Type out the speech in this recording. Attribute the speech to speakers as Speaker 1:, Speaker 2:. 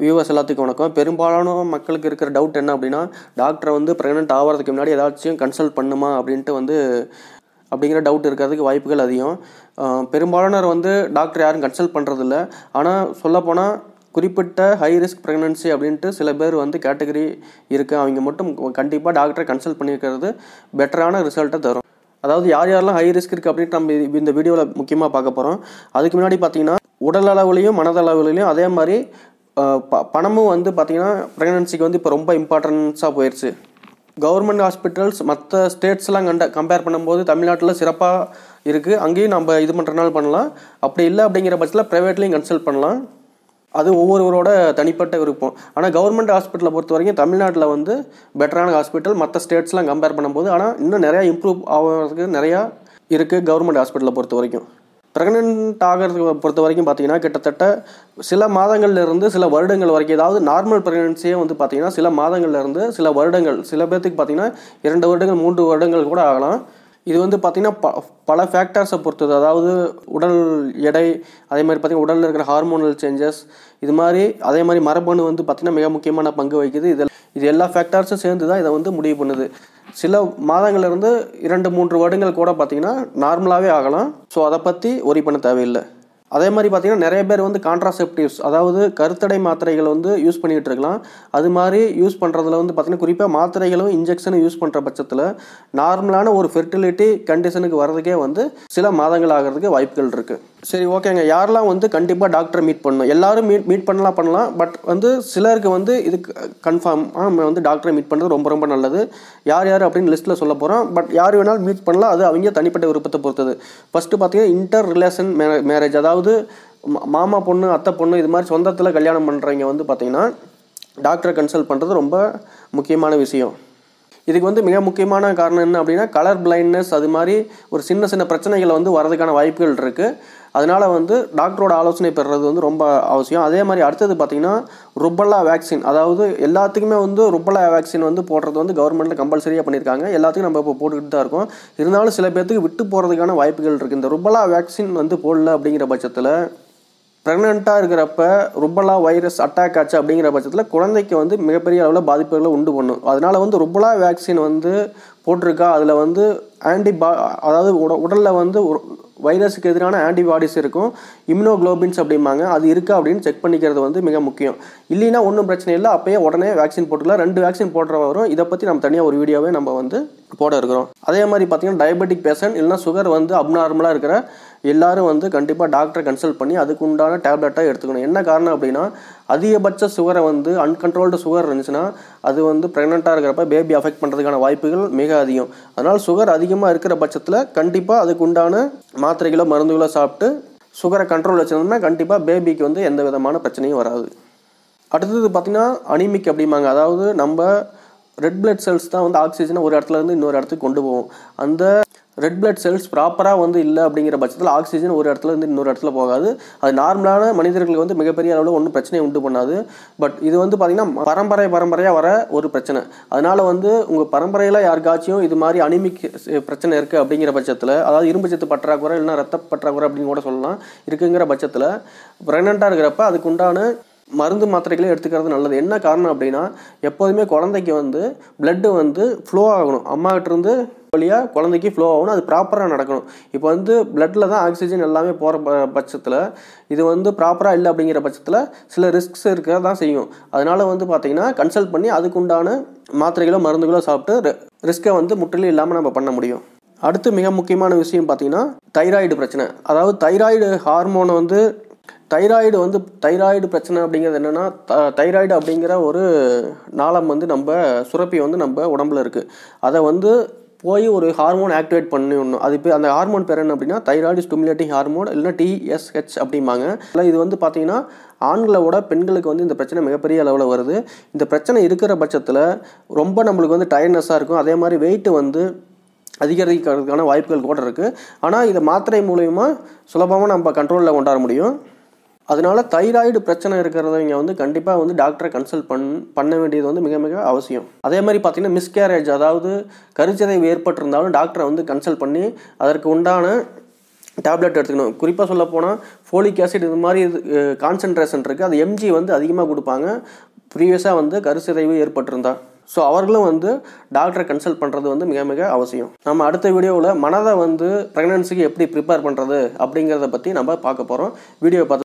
Speaker 1: Viewers எல்லாத்துக்கும் வணக்கம். பெரும்பாலான மக்களுக்கு இருக்கிற டவுட் என்ன அப்படின்னா டாக்டரை வந்து ப்ரெக்னென்ட் ஆகிறதுக்கு முன்னாடி ஏதாச்சும் கன்சல்ட் பண்ணுமா அப்படின்ட்டு வந்து அப்படிங்கிற டவுட் இருக்கிறதுக்கு வாய்ப்புகள் அதிகம். பெரும்பாலானவர் வந்து டாக்டர் யாரும் கன்சல்ட் பண்ணுறதில்ல ஆனால் சொல்லப்போனால் குறிப்பிட்ட ஹை ரிஸ்க் ப்ரெக்னன்சி அப்படின்ட்டு சில பேர் வந்து கேட்டகரி இருக்குது அவங்க மட்டும் கண்டிப்பாக டாக்டரை கன்சல்ட் பண்ணியிருக்கிறது பெட்டரான ரிசல்ட்டை தரும். அதாவது யார் யாரெல்லாம் ஹை ரிஸ்க் இருக்குது அப்படின்ட்டு நம்ம இந்த வீடியோவில் முக்கியமாக பார்க்க போகிறோம் அதுக்கு முன்னாடி பார்த்தீங்கன்னா உடல் அளவுலையும் மனதளவுலையும் அதே மாதிரி ப- பணமும் வந்து பார்த்திங்கன்னா ப்ரெக்னன்சிக்கு வந்து இப்போ ரொம்ப இம்பார்ட்டன்ஸாக போயிடுச்சு கவர்மெண்ட் ஹாஸ்பிட்டல்ஸ் மற்ற ஸ்டேட்ஸ்லாம் கண்ட கம்பேர் பண்ணும்போது தமிழ்நாட்டில் சிறப்பாக இருக்குது அங்கேயும் நம்ம இது பண்ணுறனால பண்ணலாம். அப்படி இல்லை அப்படிங்கிற பட்சத்தில் ப்ரைவேட்லேயும் கன்சல்ட் பண்ணலாம். அது ஒவ்வொருவரோட தனிப்பட்ட விருப்பம். ஆனால் கவர்மெண்ட் ஹாஸ்பிட்டலை பொறுத்த வரைக்கும் தமிழ்நாட்டில் வந்து பெட்டரான ஹாஸ்பிட்டல் மற்ற ஸ்டேட்ஸ்லாம் கம்பேர் பண்ணும்போது ஆனால் இன்னும் நிறையா இம்ப்ரூவ் ஆகிறதுக்கு நிறையா இருக்குது கவர்மெண்ட் ஹாஸ்பிட்டலை பொறுத்த வரைக்கும் ப்ரெக்னென்ட் ஆகிறதுக்கு பொறுத்த வரைக்கும் பார்த்தீங்கன்னா கிட்டத்தட்ட சில மாதங்கள்லேருந்து சில வருடங்கள் வரைக்கும் ஏதாவது நார்மல் ப்ரெக்னென்சியே வந்து பார்த்தீங்கன்னா சில மாதங்கள்லேருந்து சில வருடங்கள் சில பேர்த்துக்கு பார்த்தீங்கன்னா இரண்டு வருடங்கள் மூன்று வருடங்கள் கூட ஆகலாம். இது வந்து பார்த்திங்கன்னா ப பல ஃபேக்டர்ஸை பொறுத்தது. அதாவது உடல் எடை அதே மாதிரி பார்த்திங்கன்னா உடலில் இருக்கிற ஹார்மோனல் சேஞ்சஸ் இது மாதிரி அதே மாதிரி மரபணு வந்து பார்த்திங்கன்னா மிக முக்கியமான பங்கு வகிக்குது. இதில் இது எல்லா ஃபேக்டர்ஸும் சேர்ந்து தான் இதை வந்து முடிவு பண்ணுது. சில மாதங்கள்ல இருந்து இரண்டு மூன்று வருடங்கள் கூட பார்த்திங்கன்னா நார்மலாகவே ஆகலாம். ஸோ அதை பற்றி ஒரி பண்ண தேவையில்லை. அதே மாதிரி பார்த்திங்கன்னா நிறைய பேர் வந்து கான்ட்ராசெப்டிவ்ஸ் அதாவது கருத்தடை மாத்திரைகள் வந்து யூஸ் பண்ணிகிட்டு இருக்கலாம். அது மாதிரி யூஸ் பண்ணுறதுல வந்து பார்த்திங்கன்னா குறிப்பாக மாத்திரைகளும் இன்ஜெக்ஷனும் யூஸ் பண்ணுற பட்சத்தில் நார்மலான ஒரு ஃபெர்டிலிட்டி கண்டிஷனுக்கு வர்றதுக்கே வந்து சில மாதங்கள் ஆகிறதுக்கு வாய்ப்புகள் இருக்குது சரி ஓகேங்க. யாரெல்லாம் வந்து கண்டிப்பாக டாக்டரை மீட் பண்ணணும்? எல்லாரும் மீட் மீட் பண்ணலாம் பண்ணலாம். பட் வந்து சிலருக்கு வந்து இது கன்ஃபார்ம் நம்ம வந்து டாக்டரை மீட் பண்ணுறது ரொம்ப ரொம்ப நல்லது. யார் யார் அப்படின்னு லிஸ்ட்டில் சொல்ல போகிறோம் பட் யார் வேணாலும் மீட் பண்ணலாம். அது அவங்க தனிப்பட்ட விருப்பத்தை பொறுத்தது. ஃபஸ்ட்டு பார்த்தீங்கன்னா இன்டர் ரிலேஷன் மே மேரேஜ் அதாவது மா- மாமா பொண்ணு அத்தை பொண்ணு இது மாதிரி சொந்தத்தில் கல்யாணம் பண்ணுறவங்க வந்து பார்த்திங்கன்னா டாக்டரை கன்சல்ட் பண்ணுறது ரொம்ப முக்கியமான விஷயம். இதுக்கு வந்து மிக முக்கியமான காரணம் என்ன அப்படின்னா கலர் பிளைண்ட்னஸ் அது மாதிரி ஒரு சின்ன சின்ன பிரச்சனைகளை வந்து வரதுக்கான வாய்ப்புகள் இருக்குது அதனால் வந்து டாக்டரோட ஆலோசனை பெறுறது வந்து ரொம்ப அவசியம். அதே மாதிரி அடுத்தது பார்த்திங்கன்னா ருபல்லா வேக்சின் அதாவது எல்லாத்துக்குமே வந்து ருபல்லா வேக்சின் வந்து போடுறது வந்து கவர்மெண்ட்டில் கம்பல்சரியாக பண்ணியிருக்காங்க. எல்லாத்துக்கும் நம்ம இப்போ போட்டுக்கிட்டு தான் இருக்கோம். இருந்தாலும் சில பேர்த்துக்கு விட்டு போகிறதுக்கான வாய்ப்புகள் இருக்குது இந்த ருபல்லா வேக்சின் வந்து போடல அப்படிங்கிற பட்சத்தில் ப்ரெக்னெண்ட்டாக இருக்கிறப்ப ருபலா வைரஸ் அட்டாக் ஆச்சு அப்படிங்கிற பட்சத்தில் குழந்தைக்கு வந்து மிகப்பெரிய அளவில் பாதிப்புகளை உண்டு பண்ணும். அதனால் வந்து ருபலா வேக்சின் வந்து போட்டிருக்கா? அதில் வந்து ஆன்டிபா அதாவது உட உடலில் வந்து வைரஸுக்கு எதிரான ஆன்டிபாடிஸ் இருக்கும். இம்யூனோக்ளோபின்ஸ் அப்படிம்பாங்க. அது இருக்கா அப்படின்னு செக் பண்ணிக்கிறது வந்து மிக முக்கியம். இல்லைன்னா ஒன்றும் பிரச்சனை இல்லை. அப்போயே உடனே வேக்சின் போட்டுக்கலாம். ரெண்டு வேக்சின் போடுற வரும் இதை பற்றி நம்ம தனியாக ஒரு வீடியோவே நம்ம வந்து போட இருக்கிறோம். அதே மாதிரி பார்த்தீங்கன்னா டயபெட்டிக் பேஷண்ட் இல்லைன்னா சுகர் வந்து அப்நார்மலாக இருக்கிற எல்லாரும் வந்து கண்டிப்பாக டாக்டரை கன்சல்ட் பண்ணி அதுக்கு உண்டான டேப்லெட்டாக எடுத்துக்கணும். என்ன காரணம் அப்படின்னா அதிகபட்ச சுகரை வந்து அன்கண்ட்ரோல்டு சுகர் இருந்துச்சுன்னா அது வந்து ப்ரெக்னெண்ட்டாக இருக்கிறப்ப பேபி அஃபெக்ட் பண்ணுறதுக்கான வாய்ப்புகள் மிக அதிகம். அதனால் சுகர் அதிகமாக இருக்கிற பட்சத்தில் கண்டிப்பாக அதுக்கு உண்டான மாத்திரைகளோ மருந்துகளோ சாப்பிட்டு சுகரை கண்ட்ரோல் வச்சுருந்தோம்னா கண்டிப்பாக பேபிக்கு வந்து எந்த விதமான பிரச்சனையும் வராது. அடுத்தது பார்த்திங்கன்னா அனிமிக் அப்படிம்பாங்க. அதாவது நம்ம ரெட் பிளட் செல்ஸ் தான் வந்து ஆக்சிஜனை ஒரு இடத்துல இருந்து இன்னொரு இடத்துக்கு கொண்டு போகும். அந்த ரெட் பிளட் செல்ஸ் ப்ராப்பராக வந்து இல்லை அப்படிங்கிற பட்சத்தில் ஆக்சிஜன் ஒரு இடத்துல இருந்து இன்னொரு இடத்துல போகாது. அது நார்மலான மனிதர்களுக்கு வந்து மிகப்பெரிய அளவில் ஒன்றும் பிரச்சனையை உண்டு பண்ணாது. பட் இது வந்து பார்த்திங்கன்னா பரம்பரை பரம்பரையாக வர ஒரு பிரச்சனை. அதனால் வந்து உங்கள் பரம்பரையில் யாருக்காச்சும் இது மாதிரி அனிமிக் பிரச்சனை இருக்குது அப்படிங்கிற பட்சத்தில் அதாவது இரும்பு சத்து பற்றாக்குறை இல்லைன்னா ரத்த பற்றாக்குறை அப்படின்னு கூட சொல்லலாம் இருக்குங்கிற பட்சத்தில் ப்ரெக்னெண்ட்டாக இருக்கிறப்ப அதுக்கு உண்டான மருந்து மாத்திரைகளை எடுத்துக்கிறது நல்லது. என்ன காரணம் அப்படின்னா எப்போதுமே குழந்தைக்கு வந்து பிளட்டு வந்து ஃப்ளோ ஆகணும். அம்மாக்கிட்டேருந்து வழியாக குழந்தைக்கு ஃப்ளோ ஆகணும். அது ப்ராப்பராக நடக்கணும். இப்போ வந்து பிளட்டில் தான் ஆக்சிஜன் எல்லாமே போகிற பட்சத்தில் இது வந்து ப்ராப்பராக இல்லை அப்படிங்கிற பட்சத்தில் சில ரிஸ்க்ஸ் இருக்க தான் செய்யும். அதனால் வந்து பார்த்திங்கன்னா கன்சல்ட் பண்ணி அதுக்கு உண்டான மாத்திரைகளோ மருந்துகளோ சாப்பிட்டு ரிஸ்க்கை வந்து முற்றிலும் இல்லாமல் நம்ம பண்ண முடியும். அடுத்து மிக முக்கியமான விஷயம் பார்த்தீங்கன்னா தைராய்டு பிரச்சனை. அதாவது தைராய்டு ஹார்மோனை வந்து தைராய்டு வந்து தைராய்டு பிரச்சனை அப்படிங்கிறது என்னென்னா தைராய்டு அப்படிங்கிற ஒரு நாளம் வந்து நம்ம சுரப்பி வந்து நம்ம உடம்புல இருக்குது அதை வந்து போய் ஒரு ஹார்மோன் ஆக்டிவேட் பண்ணிடணும். அது இப்போ அந்த ஹார்மோன் பேர் என்ன அப்படின்னா தைராய்டு ஸ்டிமுலேட்டிங் ஹார்மோன் இல்லைனா டிஎஸ்ஹெச் அப்படிம்பாங்க. இல்லை இது வந்து பார்த்தீங்கன்னா விட பெண்களுக்கு வந்து இந்த பிரச்சனை மிகப்பெரிய அளவில் வருது. இந்த பிரச்சனை இருக்கிற பட்சத்தில் ரொம்ப நம்மளுக்கு வந்து டயர்னஸாக இருக்கும். அதே மாதிரி வெயிட் வந்து அதிகரிக்கிறதுக்கான வாய்ப்புகள் கூட இருக்குது ஆனால் இதை மாத்திரை மூலயமா சுலபமாக நம்ம கண்ட்ரோலில் கொண்டாட முடியும். அதனால தைராய்டு பிரச்சனை இருக்கிறவங்க வந்து கண்டிப்பாக வந்து டாக்டரை கன்சல்ட் பண் பண்ண வேண்டியது வந்து மிக மிக அவசியம். அதே மாதிரி பார்த்திங்கன்னா மிஸ்கேரேஜ் அதாவது கருச்சிதைவு ஏற்பட்டிருந்தாலும் டாக்டரை வந்து கன்சல்ட் பண்ணி அதற்கு உண்டான டேப்லெட் எடுத்துக்கணும். குறிப்பாக சொல்ல போனால் ஃபோலிக் ஆசிட் இது மாதிரி கான்சன்ட்ரேஷன் இருக்குது அது எம்ஜி வந்து அதிகமாக கொடுப்பாங்க. ப்ரீவியஸாக வந்து கருச்சிதைவு ஏற்பட்டிருந்தா. ஸோ அவர்களும் வந்து டாக்டரை கன்சல்ட் பண்ணுறது வந்து மிக மிக அவசியம். நம்ம அடுத்த வீடியோவில் மனதை வந்து ப்ரெக்னன்சிக்கு எப்படி ப்ரிப்பேர் பண்ணுறது அப்படிங்கிறத பற்றி நம்ம பார்க்க போகிறோம் வீடியோ பார்த்து